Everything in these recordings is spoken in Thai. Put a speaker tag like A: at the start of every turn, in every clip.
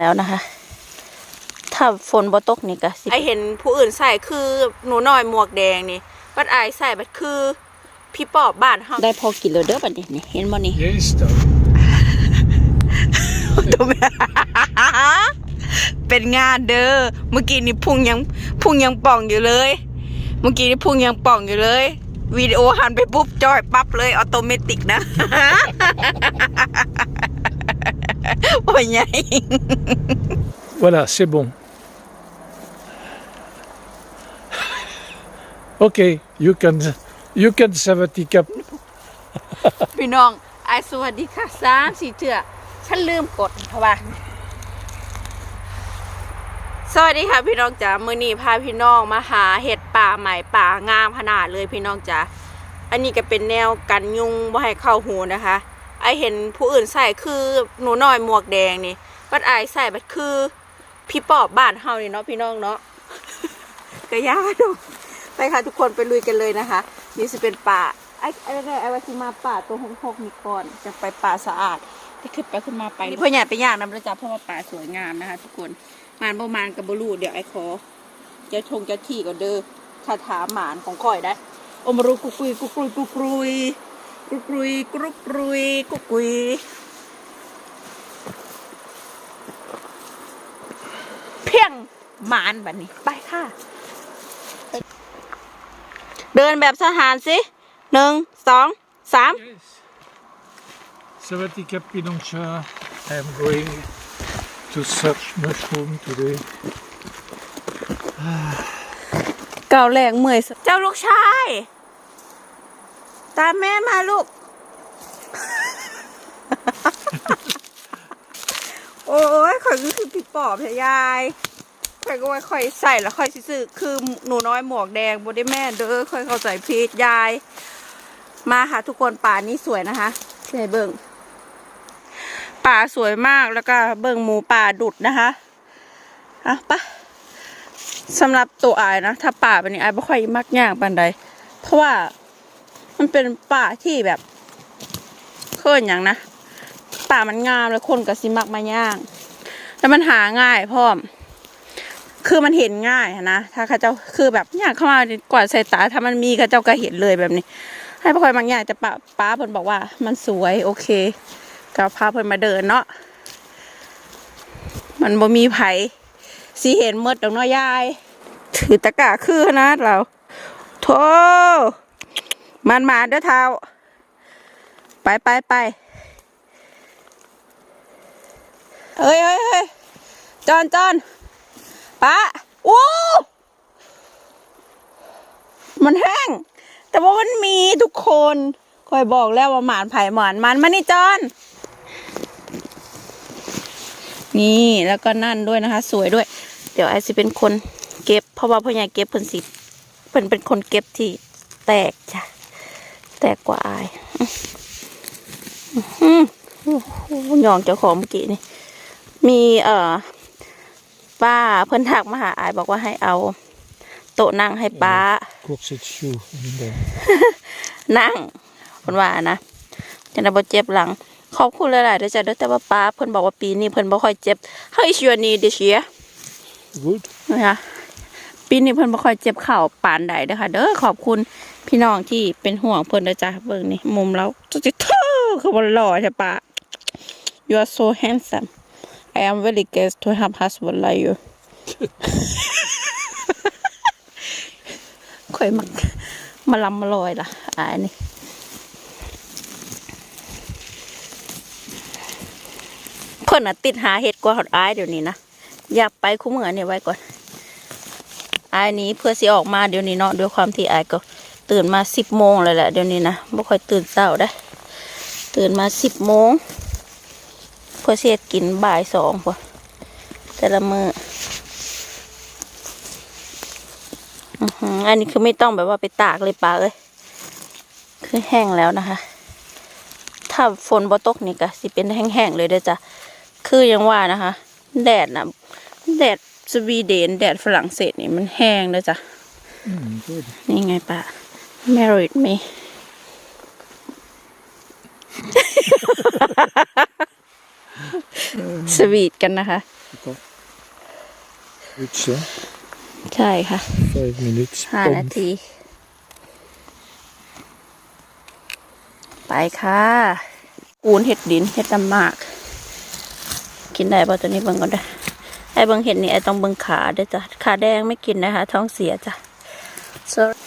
A: แล้วนะคะ ถ้าฝนบ่ตกนี่ก็สิไอเห็นผู้อื่นใส่คือหนูน้อยหมวกแดงนี่บัดอายใส่บัดคือ พี่ปอบบ้านเฮาได้พอกินแล้วเด้อบัดนี้นี่เห็นบ่นี่
B: Yes, though.
A: ตัวแม่ เป็นงานเด้อ เมื่อกี้นี่พุงยังพุงยังป่องอยู่เลย เมื่อกี้นี่พุงยังป่องอยู่เลย วิดีโอหันไปปุ๊บจอยปั๊บเลยออโตเมติกนะโอ้ยใหญ่
B: Voilà, c'est bon. Okay, you can you can sabbatical.
A: พี่น้องไอายสวัสดีค่ะสามสี่เถื่อฉันลืมกดเพราะว่า สวัสดีค่ะพี่น้องจ๋ามือนี้พาพี่น้องมาหาเห็ดป่าใหม่ป่างามขนาดเลยพี่น้องจ๋าอันนี้ก็เป็นแนวกันยุงบ่ให้เข้าหูนะคะ อเห็นผู้อื่นใส่คือหนูน้อยหมวกแดงนี่บัดไอายใส่บัดคือ พี่ปอบบ้านเฮานี่เนาะพี่น้องเนาะก็ยากดูไปค่ะทุกคนไปลุยกันเลยนะคะ นี่จะเป็นป่าไอ้ไอ้ไอ้ไอ้ว่าที่มาป่าตัวหกหกนี่ก่อนจะไปป่าสะอาดที่ขึ้นไปขึ้นมาไปนี่พ่อใหญ่ไปย่างน้ำระจับเพราะว่าป่าสวยงามนะคะ ทุกคนมานประมาณกับบลูเดี๋ยวไอ้ขอจะชงจะที่ก่อนเด้อคาถาหมานของข่อยได้อมรุกุกุยกุกุยกุกุย กุกุยกุรุกรุยกุกุยเพียงหมานแบบนี้ ไปค่ะ เดินแบบทหารสิหนึ่งสองสาม
B: Yes. Sabbatical Pinoncha. I am going to search mushroom today.
A: ก้าวแรกเมื่อยสุดเจ้าลูกชาย ตามแม่มาลูก โอ้ยข่อยก็คือพี่ปอบพะยายข่อยก็ว่าข่อยใส่แล้วข่อยสิซื้อคือหนูน้อยหมวกแดงบได้แม่เด้อข่อยเข้าใจผิดยาย มาค่ะทุกคนป่านี้สวยนะคะใช่เบิ่งป่าสวยมากแล้วก็เบิ่งหมูป่าดุดนะคะอะปะสำหรับตัวอายนะ ถ้าป่าเป็นนี้อายไม่ค่อยมักย่างปันใดเพราะว่า มันเป็นป่าที่แบบเคลื่อนอย่างนะป่ามันงามแล้วคนก็สิมักมาย่าง แล้วมันหาง่ายพร้อม คือมันเห็นง่ายนะถ้าข้าเจ้าคือแบบอยางเข้ามากวาดใส่ตาถ้ามันมีข้าเจ้าก็เห็นเลยแบบนี้ ให้พ่อคอยมักย่างแต่ป้าป้าเพิ่นบอกว่า มันสวยโอเคก็พาเพิ่นมาเดินเนาะมันบ่มีไผสีเห็นหมดดอกน้อยยาย ถือตะกร้าคือนะเราโธ่ มันมาเด้อเท้า ไปไปไปเอ้ยเอ้ยเอ้ยจอนจอนป้าโอ้มันแห้ง แต่ว่ามันมีทุกคนคอยบอกแล้วว่าหมานไผ่หมานมันมานี่จอน นี่แล้วก็นั่นด้วยนะคะ สวยด้วย เดี๋ยวไอซิเป็นคนเก็บ เพราะว่าพ่อใหญ่เก็บเพิ่นสิเพิ่นเป็นคนเก็บที่แตกจ้ะ แตกกว่าอายอื้อหืออื้อหือยองเจ้าของเมื่อกี้นี่ มีเอ่อป้าเพิ่นทักมาหาอายบอกว่าให้เอา โต๊ะนั่งให้ป้า
B: Corset shoe. in there.
A: นั่งเพิ่นว่านะจะได้บ่เจ็บหลัง ขอบคุณหลายๆเด้อจ้ะเด้อแต่ว่าป้าเพิ่นบอกว่าปีนี้เพิ่นบ่ค่อยเจ็บ How is your knee this year
B: Good.
A: นะคะปีนี้เพิ่นบ่ค่อยเจ็บเข่าปานใดเด้อค่ะ เด้อขอบคุณ พี่น้องที่เป็นห่วงเพิ่นเด้อจ้ะเบิ่งนี่มุมเราจะจะเท่อคือบ่หล่อใช่ปะ You are so handsome I am very glad to have husband like you ค่อยมักมาลำมาลอยล่ะอ่านี่เพิ่นน่ะติดหาเห็ดกว่าหอดอายเดี๋ยวนี้นะ อยากไปคุ้มเงินเนี่ยไว้ก่อนอายนี้เพื่อสิออกมาเดี๋ยวนี้เนาะด้วยความที่อายก็ ตื่นมาสิบโมงเลยแหละเดี๋ยวนี้นะไม่ค่อยตื่นเช้าได้ตื่นมาสิบโมงเพื่อเสียกินบ่ายสองพอแต่ละมืออื้อหืออันนี้คือไม่ต้องแบบว่าไปตากเลยปลาเอ้ยคือแห้งแล้วนะคะ ถ้าฝนบ่ตกนี่ก็สิเป็นแห้งๆเลยเด้อจ้ะคือยังว่านะคะ แดดนะแดดสวีเดน แดดฝรั่งเศสนี่มันแห้งเลยจ้ะ
B: Mm, good.
A: นี่ไงป้า married me สสวีทกันนะคะ
B: It's uh,
A: ใช่ค่ะ
B: five minutes.
A: ห้า
B: Pom.
A: นาที ไปค่ะกูนเห็ดดินเห็ดดำมาก กินได้ป่ะตัวนี้เบิ่งก่อนเด้อไอ้เบิ่งเห็ดนี่ไอ้ต้องเบิ่งขาเด้อจ้ะขาแดงไม่กินนะคะ ท้องเสียจ้ะ Sorry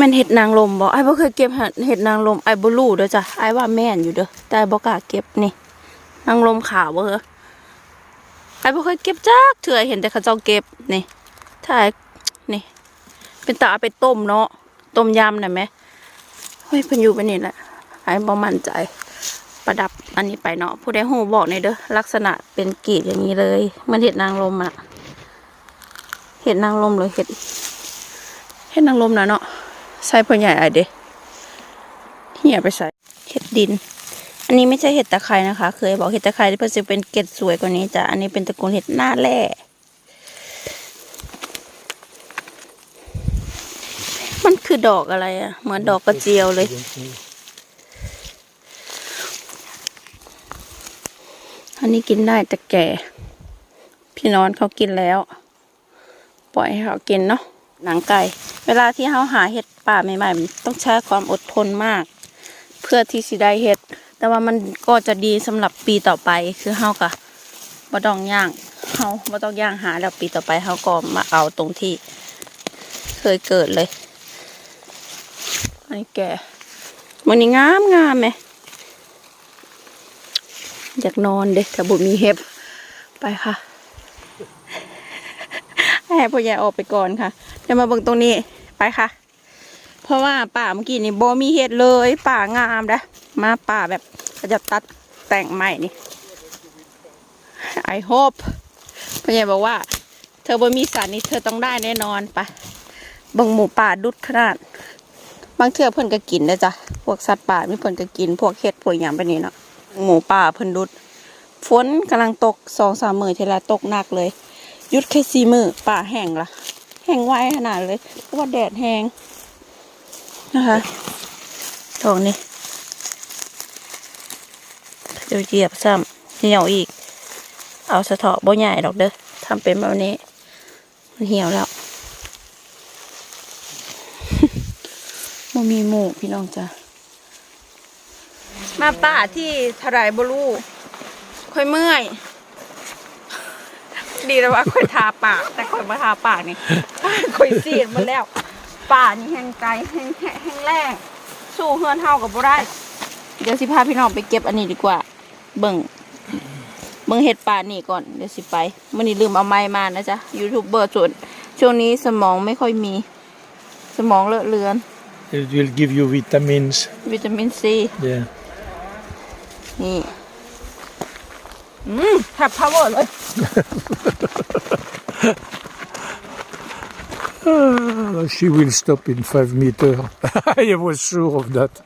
A: มันเห็ดนางลมบ่ไอ้บ่เคยเก็บเห็ดนางลมไอ้บ่รู้เด้อจ้ะไอ้ว่าแม่นอยู่เด้อแต่บ่กล้าเก็บนี่นางลมขาวบ่เหรอไอ้บ่เคยเก็บจักเถื่อเห็นแต่เขาเจ้าเก็บนี่ถ้านี่ เป็นตาเอาไปต้มเนาะต้มยำน่ะไหมเฮ้ยเพิ่นอยู่ไปนี่แหละไอ้บ่มั่นใจ ประดับอันนี้ไปเนาะผู้ใดหูบอกในเด้อลักษณะเป็นกรีบอย่างนี้เลย มันเห็ดนางลมอะเห็ดนางลมเลยเห็ดเห็ดนางลมนะเนาะ ใส่พ่อใหญ่ไอเด้เหี่ยไปใส่เห็ดดิน อันนี้ไม่ใช่เห็ดตะไคร้นะคะ เคยบอกเห็ดตะไคร้ที่เพิ่นจะเป็นเกล็ดสวยกว่านี้จ้ะอันนี้เป็นตระกูลเห็ดหน้าแร่มันคือดอกอะไรอะเหมือนดอกกระเจียวเลย อันนี้กินได้แต่แก่ พี่นอนเขากินแล้ว ปล่อยให้เขากินเนาะหนังไก่ เวลาที่เขาหาเห็ด ป่าใหม่ๆมันต้องใช้ความอดทนมาก เพื่อที่สิได้เห็ด แต่ว่ามันก็จะดีสำหรับปีต่อไปคือเฮากะบ่ต้องย่างเฮาบ่ต้องย่างหาแล้วปีต่อไปเฮาก็มาเอาตรงที่ เคยเกิดเลยอันนี้แก่มันนี่งามงามไหมอยากนอนเด็กถ้าบุมีเห็บไปค่ะให้พ่อใหญ่ออกไปก่อนค่ะเดี๋ยวมาเบิ่งตรงนี้ไปค่ะ เพราะว่าป่าเมื่อกี้นี่โบมีเห็ดเลยป่างามนะมาป่าแบบจะตัดแต่งใหม่นี่ I hope พ่อใหญ่บอกว่า เธอบ่มีสารนี่เธอต้องได้แน่นอนปเบิ่งหมูป่าดุดขนาด บางเทื่อเพิ่นก็กินนะจ๊ะพวกสัตว์ป่ามีเพิ่นก็กิน พวกเห็ดพวกอย่างแบบนี้เนาะหมูป่าเพิ่นดุด ฝนกำลังตกสองสามมือเทละตกหนักเลยยุดแค่สี่มือป่าแห้งละแห้งไวขนาดเลยเพราะว่าแดดแห้ง นะคะตรงนี้เดี๋ยวเหยียบซ้ำเหี่ยวอีก เอาสะเถาะบ่ใหญ่ดอกเด้อทำเป็นแบบนี้ มันเหี่ยวแล้วมันมีหมูพี่น้องจ้ะมาป่าที่ทรายบลูค่อยเมื่อย ดีแล้วว่าค่อยทาปาก แต่ค่อยมาทาปากนี่ค่อยสีดมาแล้ว ป่านี่แห้งไกลแห้งแห้งแห้งแรงสู้เฮือนเฮากับบ่ได้ เดี๋ยวสิพาพี่น้องไปเก็บอันนี้ดีกว่า เบิ่งเบิ่งเห็ดป่านี่ก่อนเดี๋ยวสิไปมื่อนี้ลืมเอาไม้มานะจ๊ะยูทูบเบอร์ส่วนช่วงนี้สมองไม่ค่อยมี สมองเลอะเลือน
B: It will give you vitamins.
A: วิตามินซี
B: Yeah.
A: นี่อืมแทบพาวเวอร์เลย
B: Ah, she will stop in five meters. I was sure of that.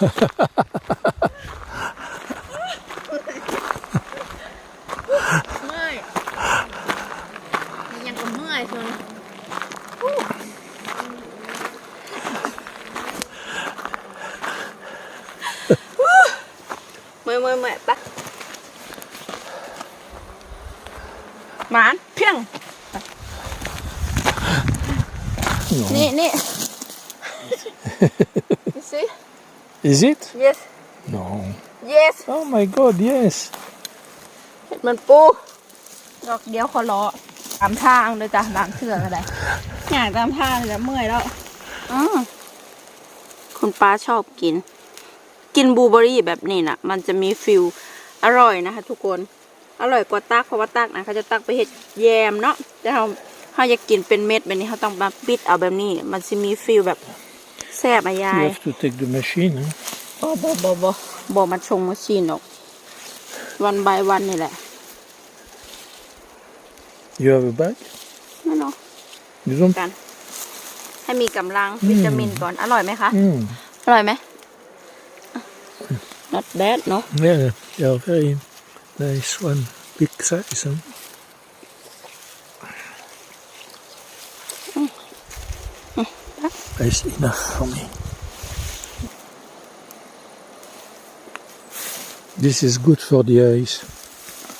B: No.
A: นี่นี่ you see
B: Is it?
A: yes
B: No.
A: yes
B: Oh my god, yes.
A: เห็ดมันปูดอกเดียวขอรอตามทางเลยจ้ะบางเถื่อก็ได้อย่างตามทางเลยจ้ะเมื่อยแล้วอือคุณป้าชอบกิน กินบลูเบอร์รี่แบบนี้น่ะมันจะมีฟิลอร่อยนะคะทุกคน อร่อยกว่าตักเพราะว่าตักนะเขาจะตักไปเห็ดแยมเนาะแต่เรา เขาอยากกินเป็นเม็ดแบบนี้เขาต้องมาปิดเอาแบบนี้ มันจะมีฟิลแบบแซ่บอะยา
B: You
A: ย
B: have to take the machine. Huh?
A: บอบอบอบอบอมาชงมาชีนหรอก วันบายวันนี่แหละ
B: You have a bag?
A: ไม่เนาะ
B: You don't?
A: กัน ให้มีกำลังวิตามินก่อน อร่อยไหมคะ
B: Mm.
A: อร่อยไหม not bad เนาะ
B: Yeah, yeah, very nice one. Big size. Huh? That's enough for me. This is good for the eyes.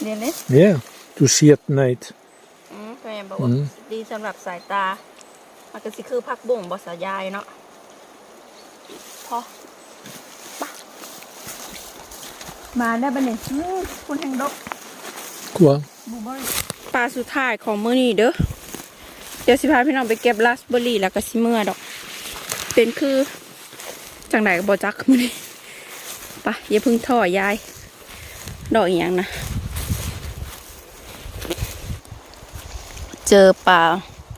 A: เรียนเลย
B: Yeah, to see at night.
A: อืมแม่บอกว่า
B: อืม
A: ดีสำหรับสายตา มันก็สิคือพักบุ่งบอสยายเนาะพอปะมาได้บันเนี่ยคุณแห่งดก
B: Quoi
A: ปลาสุดท้ายของมื้อนี้เด้อเดี๋ยวสิพาพี่น้องไปเก็บราสเบอร์รี่แล้วก็สิเมื่อดอก เป็นคือจังไหนก็บอจักมือนี้ไปะอย่าพึ่งท่อยาย ดอกอีหยังนะ เจอปลา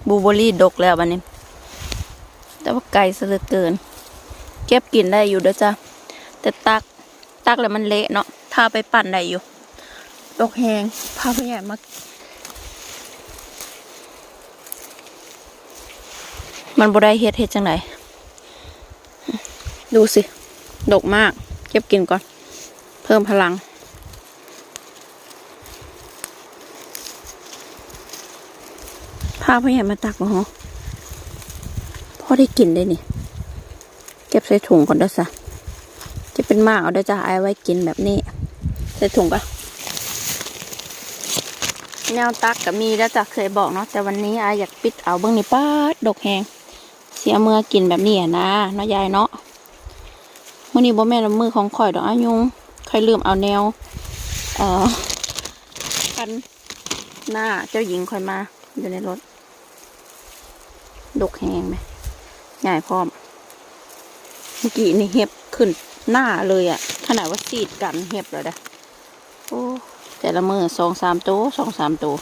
A: บูเบอร์รี่ดกแล้วบันนี้ แต่ว่าไกลซะเหลือเกิน เก็บกินได้อยู่เด้อจ้ะแต่ตักตักแล้วมันเละเนาะถ้าไปปั่นได้อยู่ ดอกแหงพาผู้ใหญ่มา มันบ่ได้เฮ็ดเฮ็ดจังไดดูสิ ดกมาก เก็บกินก่อน เพิ่มพลัง พาผู้ใหญ่มาตักมาหรอพอได้กินได้นี่ เก็บใส่ถุงก่อนเด้อซะจะเป็นมากเอาเด้อจ้ะไอ้ไว้กินแบบนี้ ใส่ถุงปะแนวตักกับมีแล้วจะเคยบอกเนาะแต่วันนี้อาอยากปิดเอาเบื้องนี้ป้าดดกแหง เสียเมื่อกินแบบนี้อะนะเนาะยายเนาะมื่อนี้บ่แม่นมือของข่อยดอกอายุงข่อยลืมเอาแนว เอ่อกันหน้าเจ้าหญิงข่อยมาอยู่ในรถดกแหงไหมใหญ่พร้อม เมื่อกี้นี่เห็บขึ้นหน้าเลยอะขนาดว่าสีดกันเห็บเลยเด้อโอ้แต่ละมือสองสามตัวสองสามตัว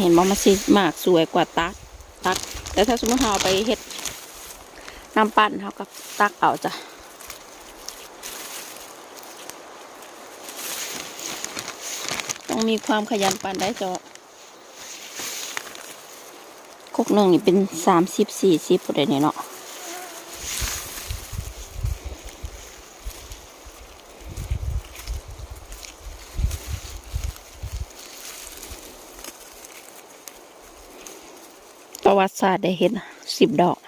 A: เห็นบ่มาสิมากสวยกว่าตัก ตัก แต่ถ้าสมมติเราไปเฮ็ดน้ำปั่นเขาก็ตักเอาจ้ะต้องมีความขยันปั่นได้จอคุกหนึ่งนี่เป็นสามสิบสี่สิบประเด้เนี่ยเนาะ ประวัติศาสตร์ได้เห็นสิบดอก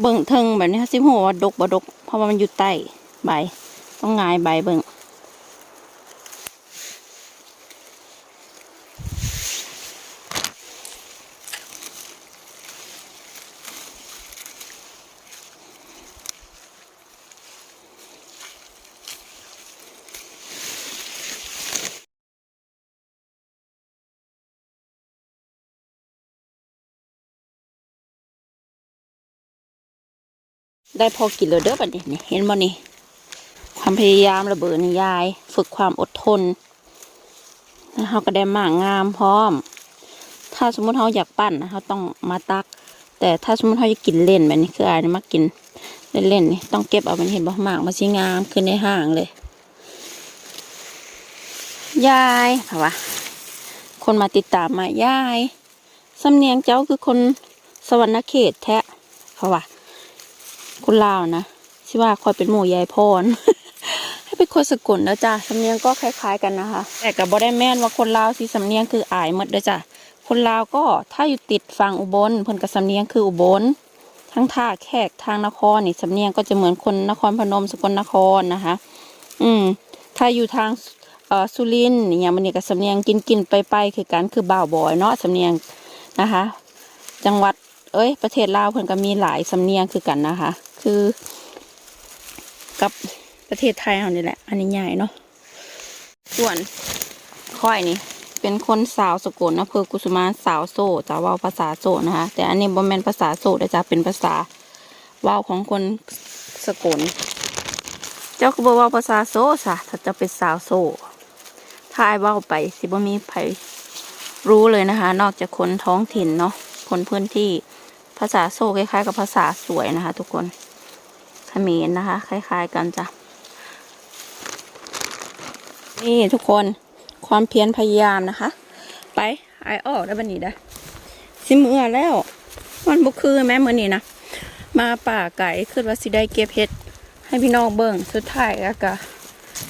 A: เบิ่งเทิงแบบนี้สิหัวดกบดก เพราะว่ามันอยู่ใต้ใบ ต้องงายใบเบิ่ง ได้พอกินแล้วเด้อบัดนี้เห็นบ่นี่ ความพยายามระเบิดนิยาย ฝึกความอดทนแล้วเราก็ได้หมากงามพร้อม ถ้าสมมติเราอยากปั้นนะเราต้องมาตัก แต่ถ้าสมมติเราจะกินเล่นแบบนี้คืออายมากินเล่นๆนี่ต้องเก็บเอามันเห็นบ่หมากมาสิงามขึ้นในห้างเลย ยายเผาวะคนมาติดตามมายายสำเนียงเจ้าคือคนสวรรณเขตแท้เขาว่า คนลาวนะชื่อว่าคอยเป็นหมู่ยายพร ให้เป็นคนสกุลแล้วจ้ะสำเนียงก็คล้าย ๆกันนะคะ แต่กับบ่ได้แม่นว่าคนลาวสิสำเนียงคืออายหมดเด้อจ้ะคนลาวก็ถ้าอยู่ติดฝั่งอุบลเพิ่นกับสำเนียงคืออุบล ทั้งท่าแขกทางนครนี่สำเนียงก็จะเหมือนคนนครพนมสกลนครนะคะ อืม ถ้าอยู่ทางเอ่อสุรินทร์อย่างมันเนี่ยก็สำเนียงกินกินไปไปคือกันคือบ่าวบอยเนาะสำเนียงนะคะ จังหวัด อ้ย ประเทศลาวเพิ่นก็มีหลายสำเนียงคือกันนะคะ คือ กับประเทศไทยเรานี่แหละ อันนี้ใหญ่เนาะส่วนค่อยนี่เป็นคนสาวสกลอำเภอกุสุมานสาวโซจะว่าภาษาโซนะคะ แต่อันนี้บ่แม่นภาษาโซแต่จะเป็นภาษาว้าของคนสกลเจ้าก็บอกว่าภาษาโซซะถ้าจะเป็นสาวโซถ้าไอ้ายเว้าไปสิบ่มีใครรู้เลยนะคะ นอกจากคนท้องถิ่นเนาะคนพื้นที่ ภาษาโซคล้ายๆ กับภาษาสวยนะคะ ทุกคนเขมรนะคะ คล้าย ๆ กันจ้ะนี่ทุกคนความเพียรพยายามนะคะ ไปไอออกได้บันนี้ได้สิมือแล้วมันบุคือแม่มือนี่นะมาป่าไก่ขึ้นว่าสิได้เก็บเห็ดให้พี่น้องเบิ่งสุดท้ายแล้วก็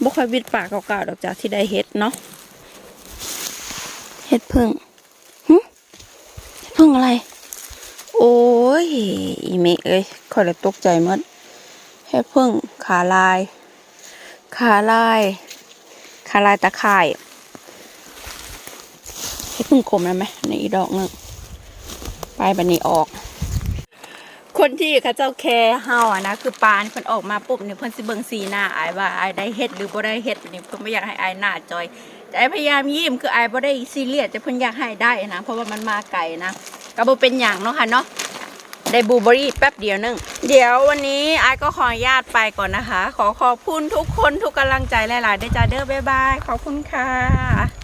A: บ่ค่อยวิดป่าเก่าๆดอกจากที่ได้เห็ดเนาะเห็ดพึ่งหึเห็ดพึ่งอะไร โอ้ย อีเมเอ้ยคอยเลยตกใจมดเห็ดพึ่งขาลาย ขาลายขาลายตะข่ายเห็ดพึ่งคมได้ไหมในอีดอกนึงไปบันนี้ออก คนที่เขาเจ้าแคร์เฮาอะนะคือปานเพิ่นออกมาปุ๊บเนี่เพิ่นสิเบิ่งสีหน้าอายว่าอายได้เฮ็ดหรือบ่ได้เฮ็ดนี่เพิ่นบ่อยากให้อายหน้าจอยแต่พยายามยิ้มคืออายบ่ได้ซีเรียสแต่เพิ่นอยากให้ได้นะเพราะว่ามันมาไกลนะ ก็บ่เป็นอย่างเนาะค่ะเนาะได้บูเบอรี่แป๊บเดียวนึง เดี๋ยววันนี้อายก็ขออนุญาตไปก่อนนะคะ ขอขอบคุณทุกคนทุกกำลังใจหลายๆด้วยจ้าเด้อบ๊ายบาย ขอบคุณค่ะ